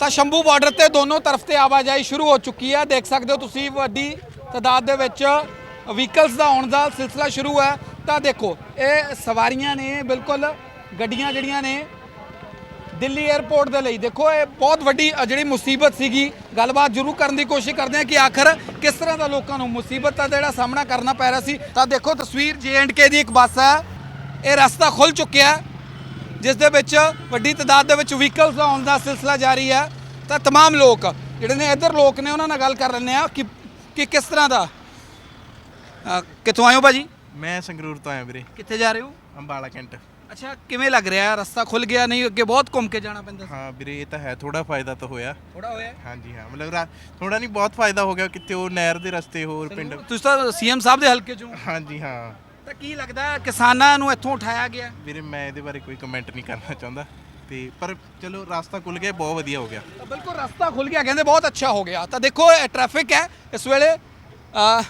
ਤਾਂ ਸ਼ੰਭੂ ਬਾਰਡਰ ਤੇ ਦੋਨੋਂ ਤਰਫ ਤੇ ਆਵਾਜਾਈ ਸ਼ੁਰੂ ਹੋ ਚੁੱਕੀ ਹੈ। ਦੇਖ ਸਕਦੇ ਹੋ ਤੁਸੀਂ ਵੱਡੀ ਤਾਦਾਦ ਦੇ ਵਿੱਚ ਵਹੀਕਲਸ ਦਾ ਆਉਣ ਦਾ ਸਿਲਸਿਲਾ ਸ਼ੁਰੂ ਹੈ। ਤਾਂ ਦੇਖੋ, ਇਹ ਸਵਾਰੀਆਂ ਨੇ ਬਿਲਕੁਲ ਗੱਡੀਆਂ ਜਿਹੜੀਆਂ ਨੇ ਦਿੱਲੀ 에ਅਰਪੋਰਟ ਦੇ ਲਈ। ਦੇਖੋ, ਇਹ ਬਹੁਤ ਵੱਡੀ ਜਿਹੜੀ ਮੁਸੀਬਤ ਸੀਗੀ, ਗੱਲਬਾਤ ਜ਼ਰੂਰ ਕਰਨ ਦੀ ਕੋਸ਼ਿਸ਼ ਕਰਦੇ ਹਾਂ ਕਿ ਆਖਰ ਕਿਸ ਤਰ੍ਹਾਂ ਦਾ ਲੋਕਾਂ ਨੂੰ ਮੁਸੀਬਤ ਦਾ ਜਿਹੜਾ ਸਾਹਮਣਾ ਕਰਨਾ ਪੈ ਰਿਹਾ ਸੀ। ਤਾਂ ਦੇਖੋ, ਤਸਵੀਰ ਕੇ ਦੀ ਇੱਕ ਬੱਸ ਹੈ। ਇਹ ਰਸਤਾ ਖੁੱਲ ਚੁੱਕਿਆ ਹੈ। ਜਿਸ ਦੇ ਵਿੱਚ ਵੱਡੀ ਤਾਦਾਦ ਦੇ ਵਿੱਚ ਵਹੀਕਲਸ ਆਉਣ ਦਾ ਸਿਲਸਿਲਾ ਜਾਰੀ ਹੈ ਤਾਂ तमाम ਲੋਕ ਜਿਹੜੇ ਨੇ ਇੱਧਰ ਲੋਕ ਨੇ ਉਹਨਾਂ ਨਾਲ ਗੱਲ ਕਰ ਲੈਂਦੇ ਆ ਕਿ ਕਿ ਕਿਸ ਤਰ੍ਹਾਂ ਦਾ ਅ, ਕਿੱਥੋਂ ਆਏ ਹੋ ਭਾਜੀ ਮੈਂ ਸੰਗਰੂਰ ਤੋਂ ਆਇਆ ਵੀਰੇ ਕਿੱਥੇ ਜਾ ਰਹੇ ਹੋ ਅੰਬਾਲਾ ਕੈਂਟ ਅੱਛਾ ਕਿਵੇਂ ਲੱਗ ਰਿਹਾ ਹੈ ਰਸਤਾ ਖੁੱਲ ਗਿਆ ਨਹੀਂ ਅੱਗੇ ਬਹੁਤ ਘੁੰਮ ਕੇ ਜਾਣਾ ਪੈਂਦਾ ਹਾਂ ਵੀਰੇ ਇਹ ਤਾਂ ਹੈ ਥੋੜਾ ਫਾਇਦਾ ਤਾਂ ਹੋਇਆ ਥੋੜਾ ਹੋਇਆ ਹਾਂਜੀ ਹਾਂ ਮਤਲਬ ਥੋੜਾ ਨਹੀਂ ਬਹੁਤ ਫਾਇਦਾ ਹੋ ਗਿਆ ਕਿਤੇ ਉਹ ਨਹਿਰ ਦੇ ਰਸਤੇ ਹੋਰ ਪਿੰਡ ਤੁਸੀਂ ਤਾਂ ਸੀਐਮ ਸਾਹਿਬ ਦੇ ਹਲਕੇ ਚੋਂ ਹਾਂਜੀ ਹਾਂ ਤਾਂ ਕੀ ਲੱਗਦਾ ਕਿਸਾਨਾਂ ਨੂੰ ਇੱਥੋਂ ਉਠਾਇਆ ਗਿਆ? ਵੀਰੇ ਮੈਂ ਇਹਦੇ ਬਾਰੇ ਕੋਈ ਕਮੈਂਟ ਨਹੀਂ ਕਰਨਾ ਚਾਹੁੰਦਾ। ਤੇ ਪਰ ਚਲੋ ਰਸਤਾ ਖੁੱਲ ਗਿਆ ਬਹੁਤ ਵਧੀਆ ਹੋ ਗਿਆ। ਤਾਂ ਬਿਲਕੁਲ ਰਸਤਾ ਖੁੱਲ ਗਿਆ ਕਹਿੰਦੇ ਬਹੁਤ ਅੱਛਾ ਹੋ ਗਿਆ। ਤਾਂ ਦੇਖੋ ਇਹ ਟ੍ਰੈਫਿਕ ਹੈ। ਇਸ ਵੇਲੇ ਅ,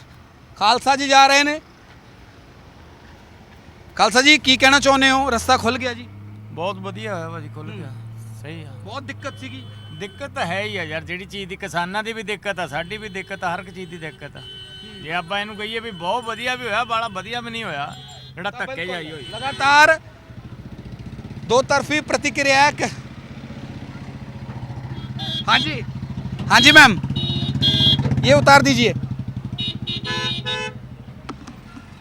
ਖਾਲਸਾ ਜੀ ਜਾ ਰਹੇ ਨੇ। ਖਾਲਸਾ ਜੀ ਕੀ ਕਹਿਣਾ ਚਾਹੁੰਦੇ ਹੋ? ਰਸਤਾ ਖੁੱਲ ਗਿਆ ਜੀ? ਬਹੁਤ ਵਧੀਆ ਹੋਇਆ ਭਾਜੀ ਖੁੱਲ ਗਿਆ। ਸਹੀ ਆ। ਬਹੁਤ ਦਿੱਕਤ ਸੀਗੀ। ਦਿੱਕਤ ਤਾਂ ਹੈ ਹੀ ਆ ਯਾਰ ਜਿਹੜੀ ਚੀਜ਼ ਦੀ ਕਿਸਾਨਾਂ ਦੀ ਵੀ ਦਿੱਕਤ ਆ ਸਾਡੀ ਵੀ ਦਿੱਕਤ ਆ ਹਰ ਇੱਕ ਚੀਜ਼ ਦੀ ਦਿੱਕਤ ਆ। ਜੇ ਆਪਾਂ ਇਹਨੂੰ ਕਹੀਏ ਵੀ ਬਹੁਤ ਵਧੀਆ ਵੀ ਹੋਇਆ ਬਾਲਾ ਵਧੀਆ ਵੀ ਨਹੀਂ ਹੋਇਆ ਜਿਹੜਾ ਧੱਕੇ ਜਾਈ ਹੋਈ ਲਗਾਤਾਰ ਦੋ ਤਰਫੀ ਪ੍ਰਤੀਕਿਰਿਆ ਹੈ ਇੱਕ हाँ जी हाँ जी मैम ये उतार दीजिए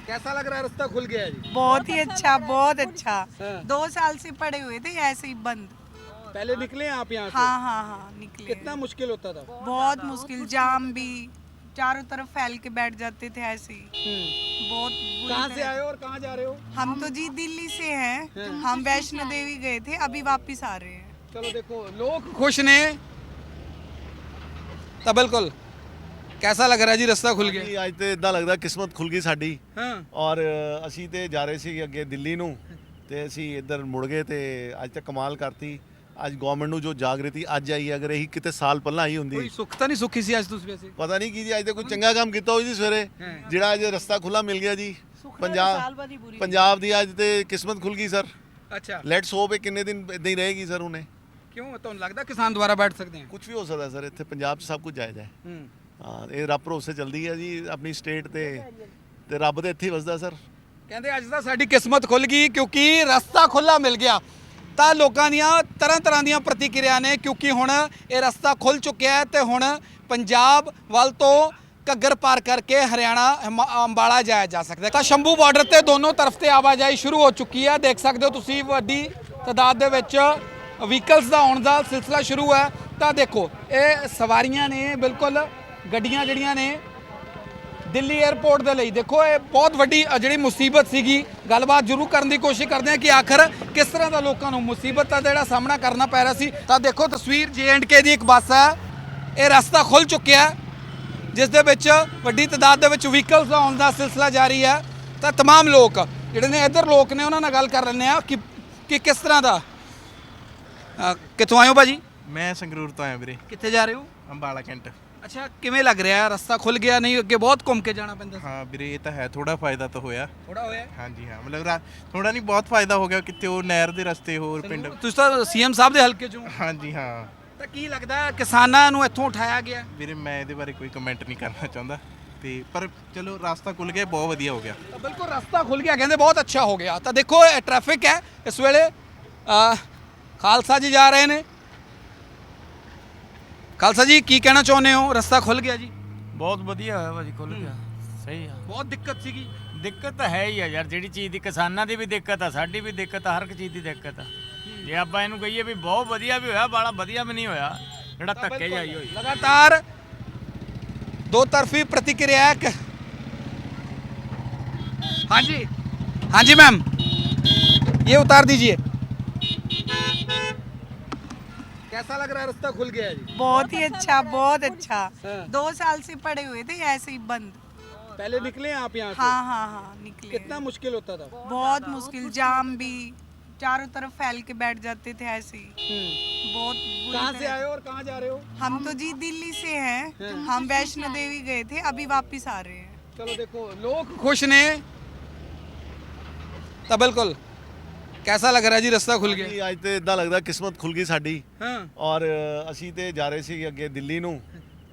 कैसा लग रहा है रास्ता खुल गया है जी बहुत ही अच्छा बहुत अच्छा हाँ। दो साल से पड़े हुए थे ऐसे ही बंद पहले निकले आप यहाँ से हाँ हाँ हाँ निकले कितना मुश्किल होता था बहुत मुश्किल जाम भी चारों तरफ फैल के बैठ जाते थे ऐसे ही बहुत बुरी कहाँ से तरह- आए हो और कहाँ जा रहे हो हम तो जी दिल्ली से हैं हम वैष्णो देवी गए थे अभी वापस आ रहे हैं ਚਲੋ ਦੇਖੋ ਲੋਕ ਖੁਸ਼ ਨੇ ਤਾਂ ਬਿਲਕੁਲ ਕੈਸਾ ਲੱਗ ਰਿਹਾ ਜੀ ਰਸਤਾ ਖੁੱਲ ਗਿਆ ਜੀ ਅੱਜ ਤੇ ਇਦਾਂ ਲੱਗਦਾ ਕਿਸਮਤ ਖੁੱਲ ਗਈ ਸਾਡੀ ਹਾਂ ਔਰ ਅ, ਅਸੀਂ ਤੇ ਜਾ ਰਹੇ ਸੀ ਅੱਗੇ ਦਿੱਲੀ ਨੂੰ ਤੇ ਅਸੀਂ ਇੱਧਰ ਮੁੜ ਗਏ ਤੇ ਅੱਜ ਤੇ ਕਮਾਲ ਕਰਤੀ ਅੱਜ ਗਵਰਨਮੈਂਟ ਨੂੰ ਜੋ ਜਾਗਰਤੀ ਅੱਜ ਆਈ ਹੈ, ਅਗਰ ਇਹੀ ਕਿਤੇ ਸਾਲ ਪਹਿਲਾਂ ਆਈ ਕੋਈ ਹੁੰਦੀ ਸੁੱਖ ਤਾਂ ਨਹੀਂ ਸੁੱਖੀ ਸੀ ਅੱਜ ਤੁਸੀਂ ਵੈਸੇ? ਪਤਾ ਨਹੀਂ ਕੀ ਜੀ ਅੱਜ ਤੇ ਕੋਈ ਚੰਗਾ ਕੰਮ ਕੀਤਾ ਹੋਈ ਜੀ ਸਵੇਰੇ। ਹਾਂ। ਜਿਹੜਾ ਅੱਜ ਰਸਤਾ ਖੁੱਲਾ ਮਿਲ ਗਿਆ ਜੀ। ਪੰਜਾਬ ਪੰਜਾਬ ਦੀ ਅੱਜ ਤੇ ਕਿਸਮਤ ਖੁੱਲ ਗਈ ਸਰ। ਅੱਛਾ। ਲੈਟਸ ਹੋਪ ਇਹ ਕਿੰਨੇ ਦਿਨ ਇਦਾਂ ਹੀ ਰਹੇਗੀ ਸਰ ਉਹਨੇ ਕਿਉਂ? ਤੁਹਾਨੂੰ ਲੱਗਦਾ ਕਿਸਾਨ ਦੁਆਰਾ ਬੈਠ ਸਕਦੇ ਆ? ਕੁਝ ਵੀ ਹੋ ਸਕਦਾ ਸਰ ਇੱਥੇ ਪੰਜਾਬ 'ਚ ਸਭ ਕੁਝ ਜਾਇਜ਼ ਹੈ। ਹੂੰ। ਹਾਂ ਇਹ ਰੱਬ ਭਰੋਸੇ ਚੱਲਦੀ ਹੈ ਜੀ ਆਪਣੀ ਸਟੇਟ ਤੇ। ਤੇ ਰੱਬ ਦੇ ਇੱਥੇ ਹੀ ਵਸਦਾ ਸਰ। ਕਹਿੰਦੇ ਅੱਜ ਤਾਂ ਸਾਡੀ ਕਿਸਮਤ ਖੁੱਲ ਗਈ ਕਿਉਂਕਿ ਰਸਤਾ ਖੁੱਲਾ ਮਿਲ ਗਿਆ। ਤਾਂ ਲੋਕਾਂ ਦੀਆਂ ਤਰ੍ਹਾਂ ਤਰ੍ਹਾਂ ਦੀਆਂ ਪ੍ਰਤੀਕਿਰਿਆ ਨੇ, ਕਿਉਂਕਿ ਹੁਣ ਇਹ ਰਸਤਾ ਖੁੱਲ ਚੁੱਕਿਆ ਹੈ ਤੇ ਹੁਣ ਪੰਜਾਬ ਵੱਲ ਤੋਂ ਘੱਗਰ ਪਾਰ ਕਰਕੇ ਹਰਿਆਣਾ, ਹਮ- ਅੰਬਾਲਾ ਜਾਇਆ ਜਾ ਸਕਦਾ ਤਾਂ ਸ਼ੰਭੂ ਬਾਰਡਰ ਤੇ ਦੋਨੋਂ ਤਰਫ ਤੇ ਆਵਾਜਾਈ ਸ਼ੁਰੂ ਹੋ ਚੁੱਕੀ ਹੈ। ਦੇਖ ਸਕਦੇ ਹੋ ਤੁਸੀਂ ਵੱਡੀ ਤਾਦਾਦ ਦੇ ਵਿੱਚ ਵਹੀਕਲਸ ਦਾ ਆਉਣ ਦਾ ਸਿਲਸਿਲਾ ਸ਼ੁਰੂ ਹੈ। ਤਾਂ ਦੇਖੋ, ਇਹ ਸਵਾਰੀਆਂ ਨੇ ਬਿਲਕੁਲ ਗੱਡੀਆਂ ਜਿਹੜੀਆਂ ਨੇ ਦਿੱਲੀ 에ਅਰਪੋਰਟ ਦੇ ਲਈ। ਦੇਖੋ ਇਹ ਬਹੁਤ ਵੱਡੀ ਜਿਹੜੀ ਮੁਸੀਬਤ ਸੀਗੀ ਗੱਲਬਾਤ ਜ਼ਰੂਰ ਕਰਨ ਦੀ ਕੋਸ਼ਿਸ਼ ਕਰਦੇ ਆ ਕਿ ਆਖਰ ਕਿਸ ਤਰ੍ਹਾਂ ਦਾ ਲੋਕਾਂ ਨੂੰ ਮੁਸੀਬਤ ਦਾ ਜਿਹੜਾ ਸਾਹਮਣਾ ਕਰਨਾ ਪੈ ਰਿਹਾ ਸੀ। ਤਾਂ ਦੇਖੋ ਤਸਵੀਰ ਜੇ ਐਂਡ ਕੇ ਦੀ ਇੱਕ ਬੱਸ ਹੈ। ਇਹ ਰਸਤਾ ਖੁੱਲ ਚੁੱਕਿਆ ਜਿਸ ਦੇ ਵਿੱਚ ਵੱਡੀ ਤਦਾਦ ਦੇ ਵਿੱਚ ਵਹੀਕਲਸ ਆਉਣ ਦਾ ਸਿਲਸਿਲਾ ਜਾਰੀ ਹੈ। ਤਾਂ तमाम ਲੋਕ ਜਿਹੜੇ ਨੇ ਇੱਧਰ ਲੋਕ ਨੇ ਉਹਨਾਂ ਨਾਲ ਗੱਲ ਕਰ ਲੈਂਦੇ ਆ ਕਿ ਕਿ ਕਿਸ ਤਰ੍ਹਾਂ ਦਾ। ਕਿੱਥੋਂ ਆਇਓ ਭਾਜੀ? ਮੈਂ ਸੰਗਰੂਰ ਤੋਂ ਆਇਆ ਵੀਰੇ। ਕਿੱਥੇ ਜਾ ਰਹੇ ਹੋ? ਅੰਬਾਲਾ ਕੈਂਟ। ਅੱਛਾ ਕਿਵੇਂ ਲੱਗ ਰਿਹਾ? ਰਸਤਾ ਖੁੱਲ ਗਿਆ ਨਹੀਂ ਅੱਗੇ ਬਹੁਤ ਘੁੰਮ ਕੇ ਜਾਣਾ ਪੈਂਦਾ ਹਾਂ ਵੀਰੇ ਇਹ ਤਾਂ ਹੈ ਥੋੜਾ ਫਾਇਦਾ ਤਾਂ ਹੋਇਆ। ਥੋੜਾ ਹੋਇਆ? ਹਾਂਜੀ ਹਾਂ ਮਤਲਬ ਥੋੜਾ ਨਹੀਂ ਬਹੁਤ ਫਾਇਦਾ ਹੋ ਗਿਆ ਕਿਤੇ ਉਹ ਨਹਿਰ ਦੇ ਰਸਤੇ ਹੋਰ ਪਿੰਡ। ਤੁਸੀਂ ਤਾਂ ਸੀਐਮ ਸਾਹਿਬ ਦੇ ਹਲਕੇ ਚੋਂ। ਹਾਂਜੀ ਹਾਂ। ਤਾਂ ਕੀ ਲੱਗਦਾ ਕਿਸਾਨਾਂ ਨੂੰ ਇੱਥੋਂ ਉਠਾਇਆ ਗਿਆ? ਵੀਰੇ ਮੈਂ ਇਹਦੇ ਬਾਰੇ ਕੋਈ ਕਮੈਂਟ ਨਹੀਂ ਕਰਨਾ ਚਾਹੁੰਦਾ। ਤੇ ਪਰ ਚਲੋ ਰਸਤਾ ਖੁੱਲ ਗਿਆ ਬਹੁਤ ਵਧੀਆ ਹੋ ਗਿਆ। ਤਾਂ ਬਿਲਕੁਲ ਰਸਤਾ ਖੁੱਲ ਗਿਆ ਕਹਿੰਦੇ ਬਹੁਤ ਅੱਛਾ ਹੋ ਗਿਆ। ਤਾਂ ਦੇਖੋ ਇਹ ਟ੍ਰੈਫਿਕ ਹੈ ਇਸ ਵੇਲੇ ਖਾਲਸਾ ਜੀ ਜਾ ਰਹੇ ਨੇ। ਖਾਲਸਾ ਜੀ ਕੀ ਕਹਿਣਾ ਚਾਹੁੰਦੇ ਹੋ ਰਸਤਾ ਖੁੱਲ ਗਿਆ ਜੀ ਬਹੁਤ ਵਧੀਆ ਹੋਇਆ ਭਾਜੀ ਖੁੱਲ ਗਿਆ ਸਹੀ ਆ ਬਹੁਤ ਦਿੱਕਤ ਸੀਗੀ ਦਿੱਕਤ ਤਾਂ ਹੈ ਹੀ ਆ ਯਾਰ ਜਿਹੜੀ ਚੀਜ਼ ਦੀ ਕਿਸਾਨਾਂ ਦੀ ਵੀ ਦਿੱਕਤ ਆ ਸਾਡੀ ਵੀ ਦਿੱਕਤ ਆ ਹਰ ਇੱਕ ਚੀਜ਼ ਦੀ ਦਿੱਕਤ ਆ ਜੇ ਆਪਾਂ ਇਹਨੂੰ ਕਹੀਏ ਵੀ ਬਹੁਤ ਵਧੀਆ ਵੀ ਹੋਇਆ ਬਾਲਾ ਵਧੀਆ ਵੀ ਨਹੀਂ ਹੋਇਆ ਜਿਹੜਾ ਧੱਕੇ ਜਾਈ ਹੋਈ ਲਗਾਤਾਰ ਦੋ ਤਰਫੀ ਪ੍ਰਤੀਕਿਰਿਆ ਹੈ ਇੱਕ हाँ जी हाँ जी मैम ये उतार दीजिए कैसा लग रहा है रास्ता खुल गया जी? बहुत ही अच्छा बहुत अच्छा।, अच्छा, अच्छा। हाँ। दो साल से पड़े हुए थे ऐसे ही बंद। पहले निकले आप यहाँ हाँ हाँ हाँ निकले कितना मुश्किल होता था? बहुत मुश्किल जाम भी। चारों तरफ़ फैल के बैठ जाते थे ऐसे ही। हम्म। बहुत कहाँ से आए और कहाँ जा रहे हो? हम तो जी दिल्ली से हैं। हाँ। हम वैष्णो देवी गए थे अभी वापस आ रहे हैं। चलो देखो लोग खुश ने। तबलकुल। ਕੈਸਾ ਲੱਗ ਰਿਹਾ ਜੀ ਰਸਤਾ ਖੁੱਲ ਗਿਆ ਜੀ ਅੱਜ ਤੇ ਇਦਾਂ ਲੱਗਦਾ ਕਿਸਮਤ ਖੁੱਲ ਗਈ ਸਾਡੀ। ਹਾਂ। ਔਰ ਅ, ਅਸੀਂ ਤੇ ਜਾ ਰਹੇ ਸੀ ਅੱਗੇ ਦਿੱਲੀ ਨੂੰ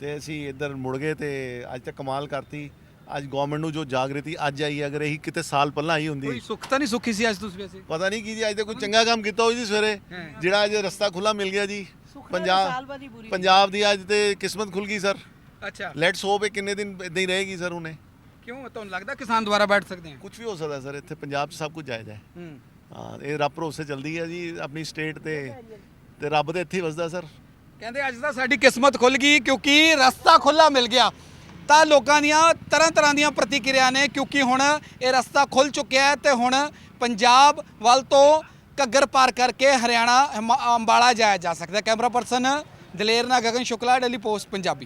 ਤੇ ਅਸੀਂ ਇੱਧਰ ਮੁੜ ਗਏ ਤੇ ਅੱਜ ਤੇ ਕਮਾਲ ਕਰਤੀ। ਅੱਜ ਗਵਰਨਮੈਂਟ ਨੂੰ ਜੋ ਜਾਗਰਤੀ ਅੱਜ ਆਈ ਹੈ, ਅਗਰ ਇਹੀ ਕਿਤੇ ਸਾਲ ਪਹਿਲਾਂ ਆਈ ਹੁੰਦੀ। ਕੋਈ ਸੁੱਖ ਤਾਂ ਨਹੀਂ ਸੁੱਖੀ ਸੀ ਅੱਜ ਤੁਸੀਂ ਵੈਸੇ? ਪਤਾ ਨਹੀਂ ਕੀ ਜੀ ਅੱਜ ਤੇ ਕੋਈ ਚੰਗਾ ਕੰਮ ਕੀਤਾ ਹੋਈ ਜੀ ਸਵੇਰੇ। ਜਿਹੜਾ ਅੱਜ ਰਸਤਾ ਖੁੱਲਾ ਮਿਲ ਗਿਆ ਜੀ। ਪੰਜਾਬ ਪੰਜਾਬ ਦੀ ਅੱਜ ਤੇ ਕਿਸਮਤ ਖੁੱਲ ਗਈ ਸਰ। ਅੱਛਾ। ਲੈਟਸ ਹੋਪ ਇਹ ਕਿੰਨੇ ਦਿਨ ਇਦਾਂ ਹੀ ਰਹੇਗੀ ਸਰ ਉਹਨੇ ਕਿਉਂ? ਤੁਹਾਨੂੰ ਲੱਗਦਾ ਕਿਸਾਨ ਦੁਬਾਰਾ ਬੈਠ ਸਕਦੇ ਆ? ਕੁਝ ਵੀ ਹੋ ਸਕਦਾ ਸਰ ਇੱਥੇ ਪੰਜਾਬ 'ਚ ਸਭ ਕੁਝ ਜਾਇਜ਼ ਹੈ। ਹੂੰ। ਹਾਂ, ਇਹ ਰੱਬ ਭਰੋਸੇ ਚੱਲਦੀ ਹੈ ਜੀ, ਆਪਣੀ ਸਟੇਟ ਤੇ। ਤੇ ਰੱਬ ਦੇ ਇੱਥੇ ਹੀ ਵਸਦਾ, ਸਰ। ਕਹਿੰਦੇ ਅੱਜ ਤਾਂ ਸਾਡੀ ਕਿਸਮਤ ਖੁੱਲ ਗਈ, ਕਿਉਂਕਿ ਰਸਤਾ ਖੁੱਲਾ ਮਿਲ ਗਿਆ। ਤਾਂ ਲੋਕਾਂ ਦੀਆਂ ਤਰ੍ਹਾਂ ਤਰ੍ਹਾਂ ਦੀਆਂ ਪ੍ਰਤੀਕਿਰਿਆ ਨੇ, ਕਿਉਂਕਿ ਹੁਣ ਇਹ ਰਸਤਾ ਖੁੱਲ ਚੁੱਕਿਆ ਹੈ ਤੇ ਹੁਣ ਪੰਜਾਬ ਵੱਲ ਤੋਂ ਘੱਗਰ ਪਾਰ ਕਰਕੇ ਹਰਿਆਣਾ, ਹਿਮਾ- ਅੰਬਾਲਾ ਜਾਇਆ ਜਾ ਸਕਦਾ ਹੈ। ਕੈਮਰਾ ਪਰਸਨ ਦਲੇਰ ਨਾਲ ਗਗਨ ਸ਼ੁਕਲਾ, ਡੇਲੀ ਪੋਸਟ ਪੰਜਾਬੀ।